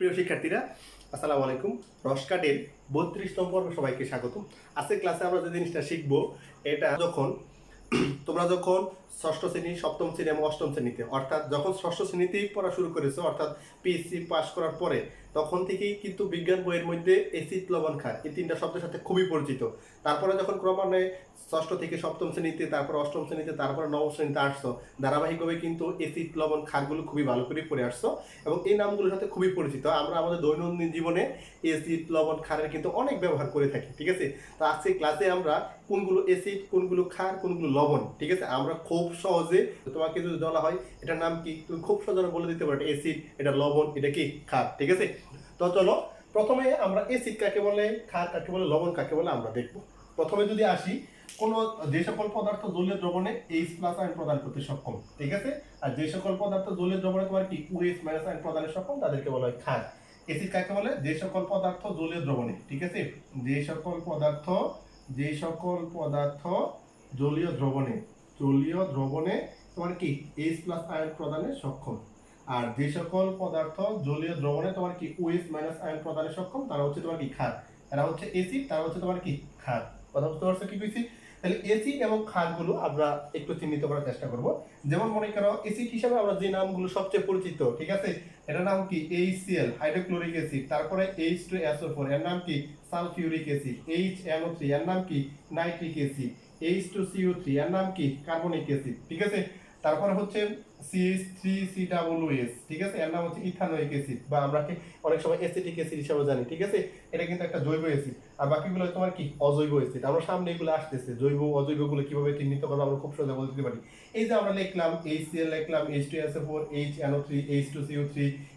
প্রিয় শিক্ষার্থীরা, আসসালামু আলাইকুম। রসকাটের বত্রিশ নম্বর সবাইকে স্বাগত আজকের ক্লাসে আমরা যে জিনিসটা শিখব, এটা যখন তোমরা যখন ষষ্ঠ শ্রেণি, সপ্তম শ্রেণি এবং অষ্টম শ্রেণীতে, অর্থাৎ যখন ষষ্ঠ শ্রেণীতেই পড়া শুরু করেছ, অর্থাৎ পিএসসি পাস করার পরে, তখন থেকেই কিন্তু বিজ্ঞান বইয়ের মধ্যে এসিড লবণ খার এই তিনটা শব্দের সাথে খুবই পরিচিত। তারপরে যখন ক্রমান্বয়ে ষষ্ঠ থেকে সপ্তম শ্রেণীতে, তারপর অষ্টম শ্রেণীতে, তারপর নবম শ্রেণীতে আসছো, ধারাবাহিকভাবে কিন্তু এসিড লবণ খারগুলো খুবই ভালো করে পড়ে আসছো এবং এই নামগুলোর সাথে খুবই পরিচিত। আমরা আমাদের দৈনন্দিন জীবনে এসিড লবণ খারের কিন্তু অনেক ব্যবহার করে থাকি, ঠিক আছে? তো আজকে ক্লাসে আমরা কোনগুলো এসিড কোনগুলো খার কোনগুলো লবণ, ঠিক আছে? আমরা খুব সহজে তোমাকে যদি বলা হয়, এটার নাম কি? তুমি খুব সহজে বলে দিতে পারো এটা এসিড এটা লবণ, এটা কি? ক্ষার ঠিক আছে? তো চলো, প্রথমে আমরা এসিড কাকে বলে ক্ষার কাকে বলে, লবণ কাকে বলে আমরা দেখব। প্রথমে যদি আসি, কোন যে সকল পদার্থ জলীয় দ্রবণে এইচ প্লাস আয়ন প্রদান করতে সক্ষম, ঠিক আছে? আর যে সকল পদার্থ জলীয় দ্রবণে তোমার কি ওএইচ মাইনাস আয়ন প্রদানে সক্ষম, তাদেরকে বলা হয় ক্ষার এসিড কাকে বলে? যে সকল পদার্থ জলীয় দ্রবণে, ঠিক আছে? যে সকল পদার্থ, যে সকল পদার্থ জলীয় দ্রবণে জলীয় দ্রবণে তোমার কি? এইচ প্লাস আয়ন প্রদানে সক্ষম। আর যে সকল পদার্থ জলীয় দ্রবণে তোমার কি? ওএইচ মাইনাস আয়ন প্রদানে সক্ষম, তারা হচ্ছে তোমার কি? ক্ষার। এরা হচ্ছে এসিড তারা হচ্ছে তোমার কি? ক্ষার। কথা বুঝতে পারছ কি কইছি? তাহলে এসিড এবং ক্ষারগুলো আমরা একটু চিহ্নিত করার চেষ্টা করব। যেমন মনে করো এসিড হিসাবে আমরা যে নামগুলো সবচেয়ে পরিচিত, ঠিক আছে? এটার নাম কি? HCl হাইড্রোক্লোরিক অ্যাসিড তারপরে H2SO4 এর নাম কি? সালফিউরিক অ্যাসিড HNO3 এর নাম কি? নাইট্রিক অ্যাসিড H2CO3 এর নাম কি? কার্বনিক অ্যাসিড ঠিক আছে? তারপরে হচ্ছে CH3COOS ঠিক আছে? এর নাম হচ্ছে ইথানোয়িক অ্যাসিড বা আমরা অনেক সময় অ্যাসিটিক অ্যাসিড হিসেবে জানি, ঠিক আছে? এটা কিন্তু একটা জৈব অ্যাসিড আর বাকিগুলো তোমার কি? অজৈব অ্যাসিড আমরা সামনে এগুলো আসতেছে, জৈব, অজৈবগুলো কীভাবে চিহ্নিত করব আমরা খুব সহজে বলতে পারি। এই যে আমরা লিখলাম HCl লিখলাম H2SO4 HNO3 H2CO3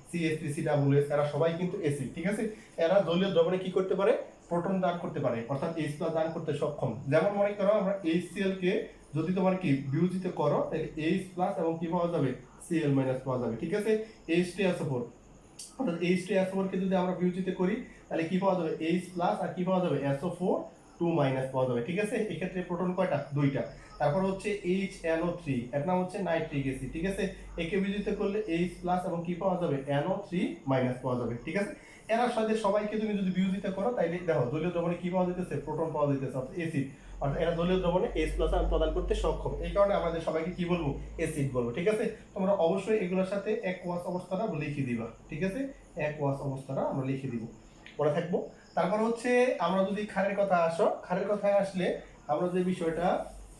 CH3COOS এরা সবাই কিন্তু অ্যাসিড ঠিক আছে? এরা জলীয় দ্রবণে কি করতে পারে? প্রোটন দান করতে পারে, অর্থাৎ H প্লাস দান করতে সক্ষম। যেমন মনে করো, আমরা HCl কে যদি তোমার কি বিয়োজিত করো, তাহলে এইচ প্লাস এবং কি পাওয়া যাবে? Cl মাইনাস পাওয়া যাবে, ঠিক আছে? H2SO4 অর্থাৎ H2SO4 কে যদি আমরা বিয়োজিত করি, তাহলে কি পাওয়া যাবে? এইচ প্লাস আর কি পাওয়া যাবে? SO4 2 মাইনাস পাওয়া যাবে, ঠিক আছে? এক্ষেত্রে প্রোটন কয়টা? দুইটা। তারপর হচ্ছে এইচ এনও থ্রি এর নাম হচ্ছে নাইট্রিক অ্যাসিড ঠিক আছে? একে বিয়োজিত করলে এইচ প্লাস এবং কি পাওয়া যাবে? NO3 মাইনাস পাওয়া যাবে, ঠিক আছে? এরা সাথে সবাইকে তুমি যদি বিয়োজিত করো তাইলে দেখো জলীয় দ্রবণে কি পাওয়া যেতেছে প্রোটন পাওয়া যেতেছে অ্যাসিড অর্থাৎ এরা জলীয় দ্রবণে এস প্লাস আয়ন প্রদান করতে সক্ষম। এই কারণে আমাদের সবাইকে কি বলব? অ্যাসিড বলব, ঠিক আছে? তোমরা অবশ্যই এগুলোর সাথে এক ওয়াস অবস্থাটা লিখে দিবা, ঠিক আছে? এক ওয়াস অবস্থাটা আমরা লিখে দিব। পরে থাকব? তারপর হচ্ছে আমরা যদি খারের কথা আসো খারের কথায় আসলে আমরা যে বিষয়টা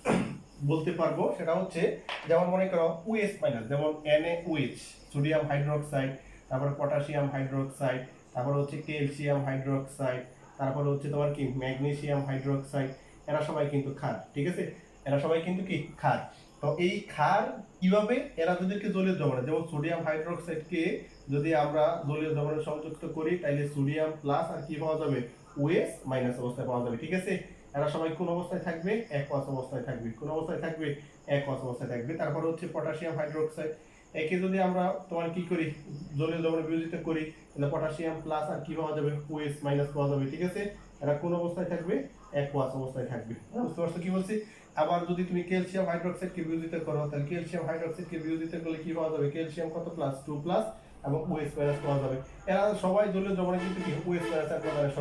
বলতে পারব, সেটা হচ্ছে যেমন মনে করো ওএস মাইনাস যেমন এন NaOH সোডিয়াম হাইড্রোক্সাইড তারপর পটাশিয়াম হাইড্রোক্সাইড তারপর হচ্ছে ক্যালসিয়াম হাইড্রোক্সাইড তারপর হচ্ছে তোমার কি ম্যাগনেসিয়াম হাইড্রোক্সাইড এরা সবাই কিন্তু ক্ষার ঠিক আছে? এরা সবাই কিন্তু কি ক্ষার তো এই ক্ষার কীভাবে এরা যাদেরকে জলীয় দ্রবণে, যেমন সোডিয়াম হাইড্রোক্সাইডকে যদি আমরা জলীয় দ্রবণে সংযুক্ত করি তাহলে সোডিয়াম প্লাস আর কি পাওয়া যাবে? ওএস মাইনাস অবস্থায় পাওয়া যাবে, ঠিক আছে? এরা সবাই কোন অবস্থায় থাকবে? একওয়াস অবস্থায় থাকবে। কোন অবস্থায় থাকবে? একওয়াস অবস্থায় থাকবে। তারপর হচ্ছে পটাশিয়াম হাইড্রোক্সাইড একে যদি আমরা তোমার কি করি? জলীয় দ্রবণে বিয়োজিত করি তাহলে পটাশিয়াম প্লাস আর কি পাওয়া যাবে? ওএস মাইনাস পাওয়া যাবে ঠিক আছে? এরা কোন অবস্থায় থাকবে? একওয়াস অবস্থায় থাকবে। হ্যাঁ, বুঝতে পারছ কি বলছি? আবার যদি তুমি ক্যালসিয়াম হাইড্রোক্সাইডকে বিয়োজিত করো তাহলে ক্যালসিয়াম হাইড্রোক্সাইডকে বিয়োজিত করলে কি পাওয়া যাবে? ক্যালসিয়াম কত প্লাস টু প্লাস এবং ওএস মাইনাস পাওয়া যাবে। এরা সবাই জলীয় দ্রবণে কিন্তু ওএস মাইনাস প্রদানের